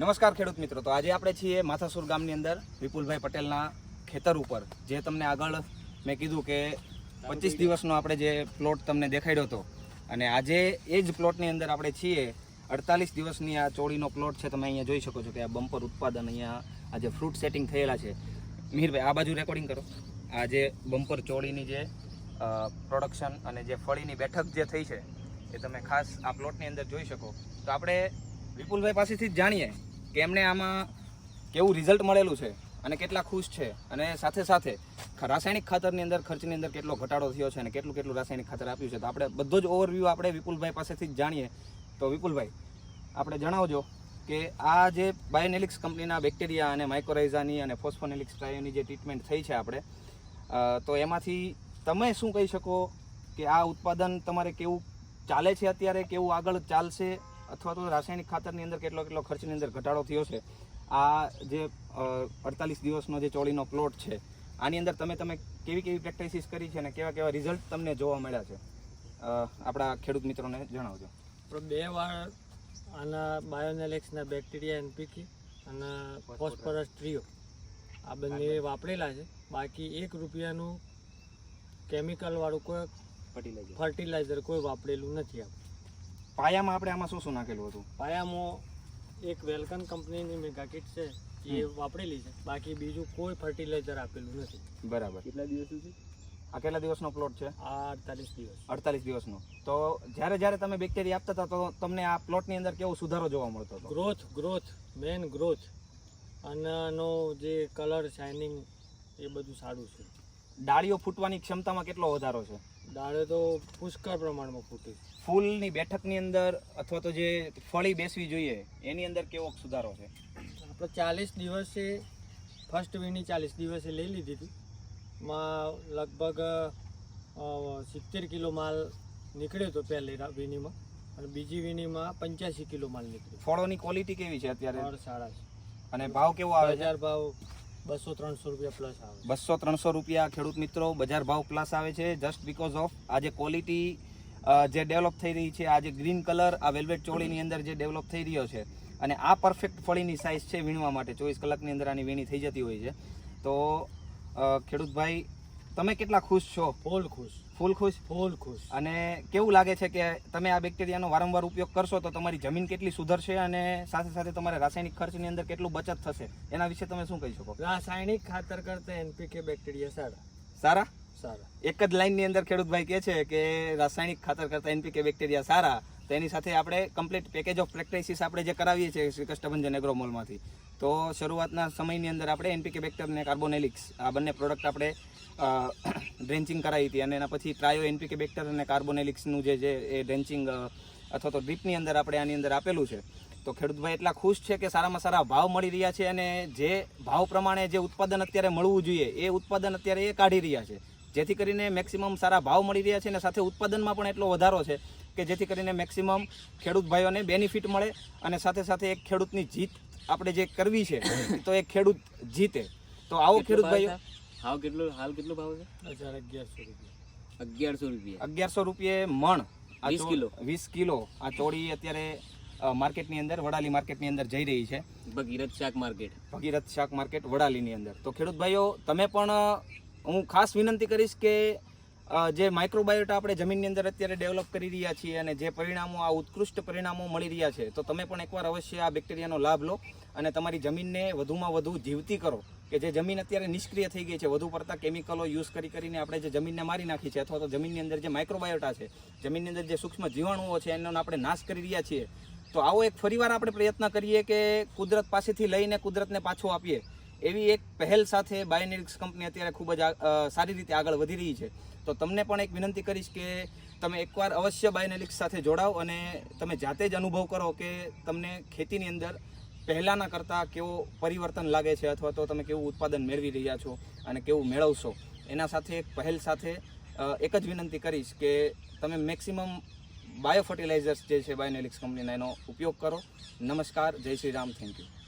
નમસ્કાર ખેડૂત મિત્રો. તો આજે આપણે છીએ માથાસુર ગામની અંદર વિપુલભાઈ પટેલના ખેતર ઉપર. જે તમને આગળ મેં કીધું કે પચીસ દિવસનો આપણે જે પ્લોટ તમને દેખાડ્યો હતો. અને આજે એ જ પ્લોટની અંદર આપણે છીએ. અડતાલીસ દિવસની આ ચોળીનો પ્લોટ છે તમે અહીંયા જોઈ શકો છો કે આ બમ્પર ઉત્પાદન અહીંયા આ જે ફ્રૂટ સેટિંગ થયેલા છે. મિહિરભાઈ, આ બાજુ રેકોર્ડિંગ કરો. આ જે બમ્પર ચોળીની જે પ્રોડક્શન અને જે ફળીની બેઠક જે થઈ છે એ તમે ખાસ આ પ્લોટની અંદર જોઈ શકો. તો આપણે વિપુલભાઈ પાસેથી જ જાણીએ કે એમને આમાં કેવું રિઝલ્ટ મળેલું છે અને કેટલા ખુશ છે અને સાથે સાથે રાસાયણિક ખાતરની અંદર, ખર્ચની અંદર કેટલો ઘટાડો થયો છે અને કેટલું કેટલું રાસાયણિક ખાતર આપ્યું છે. તો આપણે બધો જ ઓવરવ્યૂ આપણે વિપુલભાઈ પાસેથી જ જાણીએ. તો વિપુલભાઈ, આપણે જણાવજો કે આ જે બાયોનેલિક્સ કંપનીના બેક્ટેરિયા અને માઇક્રોરાઇઝાની અને ફોસ્ફોનેલિક્સ ટ્રાયોની જે ટ્રીટમેન્ટ થઈ છે આપણે તો એમાંથી તમે શું કહી શકો કે આ ઉત્પાદન તમારે કેવું ચાલે છે અત્યારે? કેવું આગળ ચાલશે? અથવા તો રાસાયણિક ખાતરની અંદર કેટલો કેટલો ખર્ચની અંદર ઘટાડો થયો છે. આ જે અડતાલીસ દિવસનો જે ચોળીનો પ્લોટ છે આની અંદર તમે તમે કેવી કેવી પ્રેક્ટિસિસ કરી છે અને કેવા કેવા રિઝલ્ટ તમને જોવા મળ્યા છે? આપણા ખેડૂત મિત્રોને જણાવજો. બે વાર આના બાયોનેલેક્સના બેક્ટેરિયા એનપીકી અને ફોસ્ફરસ ટ્રીઓ આ બંને વાપરેલા છે. બાકી એક રૂપિયાનું કેમિકલવાળું કોઈ ફર્ટિલાઇઝર ફર્ટિલાઇઝર કોઈ વાપરેલું નથી આપણે. પાયામાં આપણે આમાં શું શું નાખેલું હતું? પાયામાં એક વેલકમ કંપનીની મેગા કિટ છે એ વાપરેલી છે. બાકી બીજું કોઈ ફર્ટિલાઇઝર આપેલું નથી. બરાબર. કેટલા દિવસ સુધી? આ કેટલા દિવસનો પ્લોટ છે? આ અડતાલીસ દિવસ. અડતાલીસ દિવસનો. તો જ્યારે જ્યારે તમે બેક્ટેરિયા આપતા હતા તો તમને આ પ્લોટની અંદર કેવો સુધારો જોવા મળતો હતો? ગ્રોથ ગ્રોથ મેન ગ્રોથ અને જે કલર શાઇનિંગ એ બધું સારું છે. ડાળીઓ ફૂટવાની ક્ષમતામાં કેટલો વધારો છે? દાળે તો પુષ્કળ પ્રમાણમાં ફૂટે ફૂલની બેઠકની અંદર અથવા તો જે ફળી બેસવી જોઈએ એની અંદર કેવો સુધારો છે? આપણે ચાલીસ દિવસે ફર્સ્ટ વીની ચાલીસ દિવસે લઈ લીધી હતી. માં લગભગ સિત્તેર કિલો માલ નીકળ્યો હતો પહેલી વીનીમાં અને બીજી વીનીમાં પંચ્યાસી કિલો માલ નીકળ્યો. ફળોની ક્વોલિટી કેવી છે અત્યારે? સારા છે. અને ભાવ કેવો આવે છે? ભાવ બસો ત્રણસો રૂપિયા પ્લસ બસો ત્રણસો રૂપિયા ખેડૂત મિત્રો, બજાર ભાવ પ્લસ આવે છે જસ્ટ બીકોઝ ઓફ આજે ક્વોલિટી જે ડેવલપ થઈ રહી છે આજે ગ્રીન કલર આ વેલ્વેટ ચોળીની અંદર જે ડેવલપ થઈ રહ્યો છે, અને આ પરફેક્ટ ફળીની સાઇઝ છે વીણવા માટે, ચોવીસ કલાકની અંદર આની વીણી થઈ જતી હોય છે. તો ખેડૂતભાઈ તમે કેટલા ખુશ છો? ફૂલ ખુશ. ફૂલ ખુશ? ફૂલ ખુશ. અને કેવું લાગે છે કે તમે આ બેક્ટેરિયાનો વારંવાર ઉપયોગ કરશો તો તમારી જમીન કેટલી સુધરશે અને સાથે સાથે તમારે રાસાયણિક ખર્ચની અંદર કેટલું બચત થશે? એના વિશે તમે શું કહી શકો? રાસાયણિક ખાતર કરતા એનપીકે બેક્ટેરિયા સારા. સારા? સારા. એક જ લાઈનની અંદર ખેડૂતભાઈ કહે છે કે રાસાયણિક ખાતર કરતા એનપીકે બેક્ટેરિયા સારા. તો એની સાથે આપણે કમ્પ્લીટ પેકેજ ઓફ પ્રેક્ટિસિસ આપણે જે કરાવીએ છીએ શ્રી કષ્ટભંજન એગ્રોમોલમાંથી તો શરૂઆતના સમયની અંદર આપણે એનપીકે બેક્ટર અને કાર્બોનેલિક્સ આ બંને પ્રોડક્ટ આપણે ડ્રેન્ચિંગ કરાવી હતી અને એના પછી ટ્રાયો એનપીકે બેક્ટર અને કાર્બોનેલિક્સનું જે છે એ ડ્રેન્ચિંગ અથવા તો ડ્રીપની અંદર આપણે આની અંદર આપેલું છે. તો ખેડૂતભાઈ એટલા ખુશ છે કે સારામાં સારા ભાવ મળી રહ્યા છે અને જે ભાવ પ્રમાણે જે ઉત્પાદન અત્યારે મળવું જોઈએ એ ઉત્પાદન અત્યારે એ કાઢી રહ્યા છે. જેથી કરીને મેક્સિમમ સારા ભાવ મળી રહ્યા છે અને સાથે ઉત્પાદનમાં પણ એટલો વધારો છે કે જેથી કરીને મેક્સિમમ ખેડૂત ભાઈઓને બેનિફિટ મળે અને સાથે સાથે એક ખેડૂતની જીત આપણે જે કરવી છે તો એ ખેડૂત જીતે. તો આવો ખેડૂત ભાઈઓ? હાવ કેટલો હાલ કેટલો ભાવ છે? હજાર અગિયારસો રૂપિયા. અગિયારસો રૂપિયા. અગિયારસો રૂપિયે મણ. વીસ કિલો. વીસ કિલો. આ ચોળી અત્યારે માર્કેટની અંદર વડાલી માર્કેટની અંદર જઈ રહી છે. ભગીરથ શાક માર્કેટ. ભગીરથ શાક માર્કેટ વડાલીની અંદર. તો ખેડૂત ભાઈઓ તમે પણ હું ખાસ વિનંતી કરીશ કે જે માઇક્રોબાયોટા આપણે જમીનની અંદર અત્યારે ડેવલપ કરી રહ્યા છીએ અને જે પરિણામો, આ ઉત્કૃષ્ટ પરિણામો મળી રહ્યા છે, તો તમે પણ એકવાર અવશ્ય આ બેક્ટેરિયાનો લાભ લો અને તમારી જમીનને વધુમાં વધુ જીવતી કરો, કે જે જમીન અત્યારે નિષ્ક્રિય થઈ ગઈ છે, વધુ પડતા કેમિકલો યુઝ કરી કરીને આપણે જે જમીનને મારી નાખી છે, અથવા તો જમીનની અંદર જે માઇક્રોબાયોટા છે, જમીનની અંદર જે સૂક્ષ્મ જીવાણુઓ છે, એનો આપણે નાશ કરી રહ્યા છીએ, તો આવો એક ફરીવાર આપણે પ્રયત્ન કરીએ કે કુદરત પાસેથી લઈને કુદરતને પાછો આપીએ, એવી એક પહેલ સાથે બાયોનેરિક્સ કંપની અત્યારે ખૂબ જ સારી રીતે આગળ વધી રહી છે. તો તમને પણ એક વિનંતી કરીશ કે તમે એકવાર અવશ્ય બાયનેલિક્સ સાથે જોડાઓ અને તમે જાતે જ અનુભવ કરો કે તમને ખેતીની અંદર પહેલાંના કરતાં કેવો પરિવર્તન લાગે છે અથવા તો તમે કેવું ઉત્પાદન મેળવી રહ્યા છો અને કેવું મેળવશો. એના સાથે એક પહેલ સાથે એક જ વિનંતી કરીશ કે તમે મેક્સિમમ બાયો ફર્ટિલાઇઝર્સ જે છે બાયોનેલિક્સ કંપનીના એનો ઉપયોગ કરો. નમસ્કાર, જય શ્રી રામ, થેન્ક યુ.